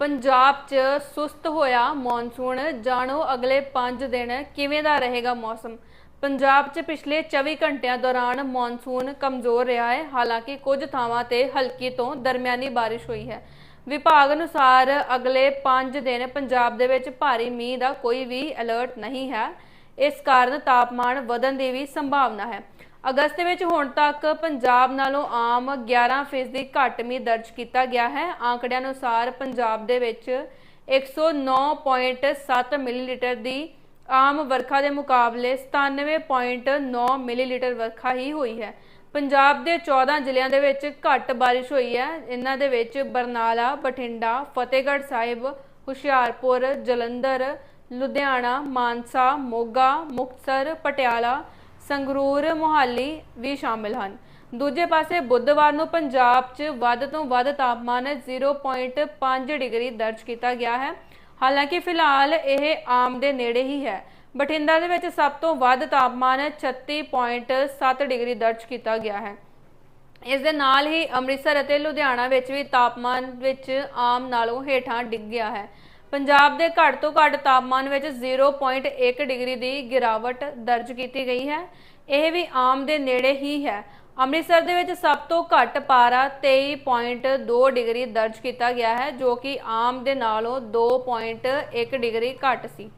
ਪੰਜਾਬ 'ਚ ਸੁਸਤ ਹੋਇਆ ਮੌਨਸੂਨ। ਜਾਣੋ ਅਗਲੇ 5 ਦਿਨ ਕਿਵੇਂ ਦਾ ਰਹੇਗਾ ਮੌਸਮ? ਪੰਜਾਬ 'ਚ ਪਿਛਲੇ 24 ਘੰਟਿਆਂ ਦੌਰਾਨ ਮੌਨਸੂਨ ਕਮਜ਼ੋਰ ਰਿਹਾ ਹੈ। ਹਾਲਾਂਕਿ ਕੁਝ ਥਾਵਾਂ ਤੇ ਹਲਕੀ ਤੋਂ ਦਰਮਿਆਨੀ ਬਾਰਿਸ਼ ਹੋਈ ਹੈ। ਵਿਭਾਗ ਅਨੁਸਾਰ ਅਗਲੇ 5 ਦਿਨ ਪੰਜਾਬ ਦੇ ਵਿੱਚ ਭਾਰੀ ਮੀਂਹ ਦਾ ਕੋਈ ਵੀ ਅਲਰਟ ਨਹੀਂ ਹੈ। ਇਸ ਕਾਰਨ ਤਾਪਮਾਨ ਵਧਣ ਦੀ ਵੀ ਸੰਭਾਵਨਾ ਹੈ। ਅਗਸਤ ਵਿੱਚ ਹੁਣ ਤੱਕ ਪੰਜਾਬ ਨਾਲੋਂ ਆਮ 11% ਘੱਟ ਮੀਂਹ ਦਰਜ ਕੀਤਾ ਗਿਆ ਹੈ। ਆંકੜਿਆਂ ਅਨੁਸਾਰ ਪੰਜਾਬ ਦੇ ਵਿੱਚ 109.7 ਮਿਲੀਲੀਟਰ ਦੀ ਆਮ ਵਰਖਾ ਦੇ ਮੁਕਾਬਲੇ 97.9 ਮਿਲੀਲੀਟਰ ਵਰਖਾ ਹੀ ਹੋਈ ਹੈ। ਪੰਜਾਬ ਦੇ 14 ਜ਼ਿਲ੍ਹਿਆਂ ਦੇ ਵਿੱਚ ਘੱਟ ਬਾਰਿਸ਼ ਹੋਈ ਹੈ। ਇਹਨਾਂ ਦੇ ਵਿੱਚ ਬਰਨਾਲਾ, ਬਠਿੰਡਾ, ਫਤਿਹਗੜ੍ਹ ਸਾਹਿਬ, ਹੁਸ਼ਿਆਰਪੁਰ, ਜਲੰਧਰ, ਲੁਧਿਆਣਾ, ਮਾਨਸਾ, ਮੋਗਾ, ਮੁਕਤਸਰ, ਪਟਿਆਲਾ ਸੰਗਰੂਰ ਮੋਹਾਲੀ ਵੀ ਸ਼ਾਮਿਲ ਹਨ। ਦੂਜੇ ਪਾਸੇ ਬੁੱਧਵਾਰ ਨੂੰ ਪੰਜਾਬ 'ਚ ਵੱਧ ਤੋਂ ਵੱਧ ਤਾਪਮਾਨ 0.5 ਡਿਗਰੀ ਦਰਜ ਕੀਤਾ ਗਿਆ ਹੈ। ਹਾਲਾਂਕਿ ਫਿਲਹਾਲ ਇਹ ਆਮ ਦੇ ਨੇੜੇ ਹੀ ਹੈ। ਬਠਿੰਡਾ ਦੇ ਵਿੱਚ ਸਭ ਤੋਂ ਵੱਧ ਤਾਪਮਾਨ 36.7 ਡਿਗਰੀ ਦਰਜ ਕੀਤਾ ਗਿਆ ਹੈ। ਇਸ ਦੇ ਨਾਲ ਹੀ ਅੰਮ੍ਰਿਤਸਰ ਅਤੇ ਲੁਧਿਆਣਾ ਵਿੱਚ ਵੀ ਤਾਪਮਾਨ ਵਿੱਚ ਆਮ ਨਾਲੋਂ ਹੇਠਾਂ ਡਿੱਗ ਗਿਆ ਹੈ। ਪੰਜਾਬ ਦੇ ਘੱਟ ਤੋਂ ਘੱਟ ਤਾਪਮਾਨ ਵਿੱਚ 0.1 ਡਿਗਰੀ ਦੀ ਗਿਰਾਵਟ ਦਰਜ ਕੀਤੀ ਗਈ ਹੈ। ਇਹ ਵੀ ਆਮ ਦੇ ਨੇੜੇ ਹੀ ਹੈ। ਅੰਮ੍ਰਿਤਸਰ ਦੇ ਵਿੱਚ ਸਭ ਤੋਂ ਘੱਟ ਪਾਰਾ 23.2 ਡਿਗਰੀ ਦਰਜ ਕੀਤਾ ਗਿਆ ਹੈ, ਜੋ ਕਿ ਆਮ ਦੇ ਨਾਲੋਂ 2.1 ਡਿਗਰੀ ਘੱਟ ਸੀ।